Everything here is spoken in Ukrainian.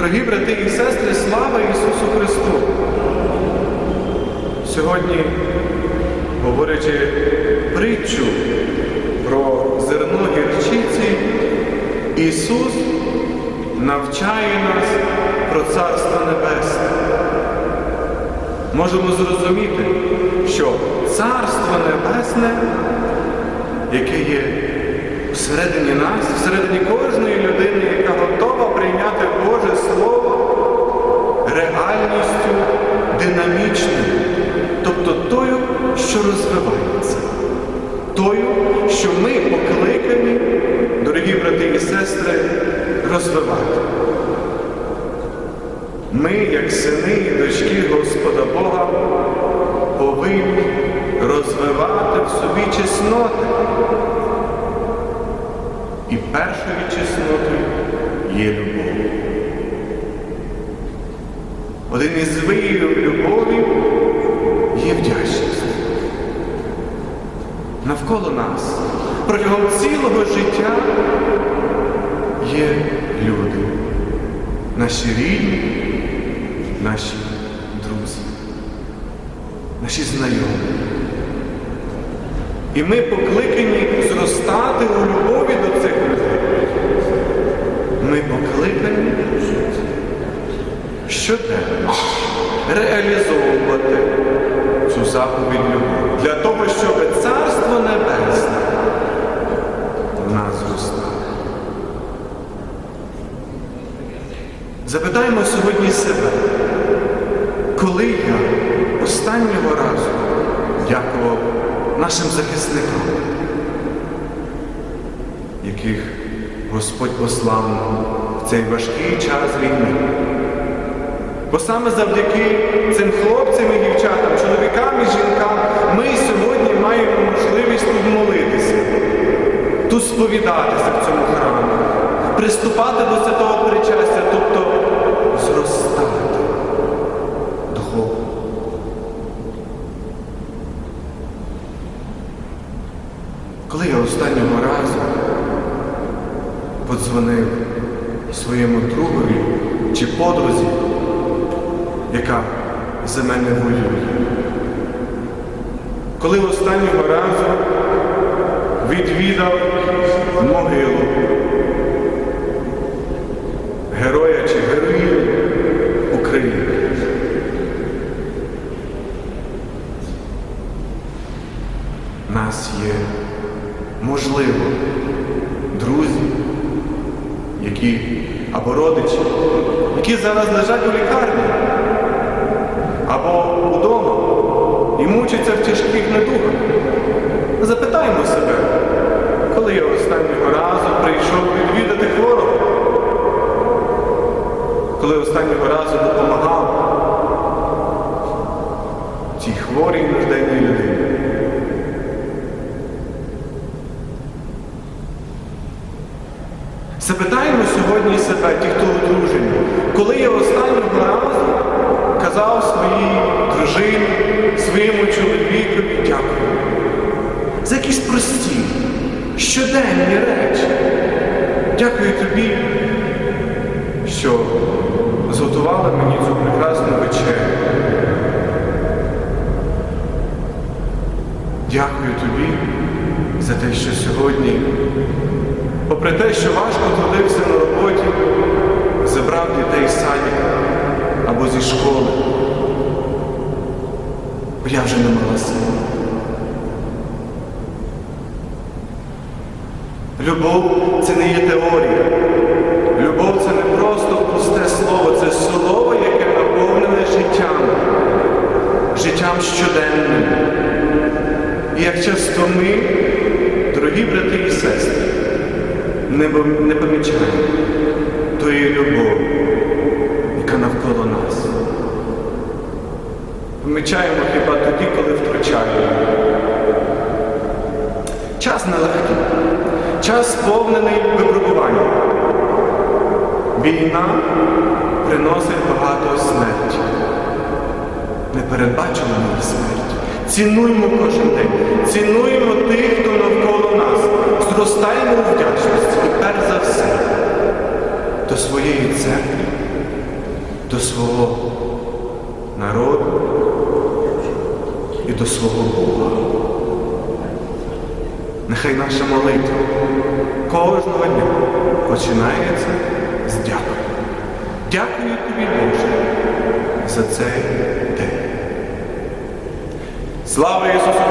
Дорогі брати і сестри, слава Ісусу Христу! Сьогодні, говорячи притчу про зерно гірчиці, Ісус навчає нас про Царство Небесне. Можемо зрозуміти, що Царство Небесне, яке є всередині нас, всередині кожної людини, яка готова прийняти Боже Слово реальністю динамічною, тобто тою, що розвивається, тою, що ми покликані, дорогі брати і сестри, розвивати. Ми, як сини і дочки Господа Бога, повинні розвивати в собі чесноти. І першою чеснотою є любов. Один із виявів любові є вдячність. Навколо нас протягом цілого життя є люди, наші рідні, наші друзі, наші знайомі. І ми покликані зростати у любові до цих людей. Ми покликані щоденно реалізовувати цю заповідь любові для того, щоб Царство Небесне в нас зростало. Запитаємо сьогодні себе, коли я останнього разу дякував нашим захисникам, яких Господь послав в цей важкий час війни. Бо саме завдяки цим хлопцям і дівчатам, чоловікам і жінкам ми сьогодні маємо можливість тут молитися, тут сповідатися в цьому храмі, приступати до святого причастя, тобто зростати духовно. Коли я останнього разу подзвонив своєму другові чи подрузі, яка за мене воює, коли останнього разу відвідав могилу героя чи героїв України. Нас є можливо, друзі, які або родичі, які зараз лежать у лікарні, або вдома і мучаться в тяжких недугах. Запитаємо себе, коли я останнього разу прийшов відвідати хворого, коли останнього разу допомагав цій хворій нужденній людині. Запитаємо сьогодні себе, ті, хто щоденні речі. Дякую тобі, що зготувала мені цю прекрасну вечерю. Дякую тобі за те, що сьогодні Попри те, що важко трудився на роботі, забрав дітей з садика або зі школи, бо я вже не мала сил. Любов це не є теорія. Любов це не просто пусте слово, це слово, яке наповнене життям, життям щоденним. І як часто ми, дорогі брати і сестри, не, помічаємо тої любові, яка навколо нас. Помічаємо хіба тоді, коли втрачаємо. Час нелегкий, час сповнений випробуванням. Війна приносить багато смерті, непередбачуваної смерті. Цінуємо кожен день, цінуємо тих, хто навколо нас, зростаємо у вдячності і перш за все до своєї церкви, до свого народу і до свого Бога. Нехай наша молитва кожного дня починається з дякую. Дякую тобі, Боже, за цей день. Слава Ісусу!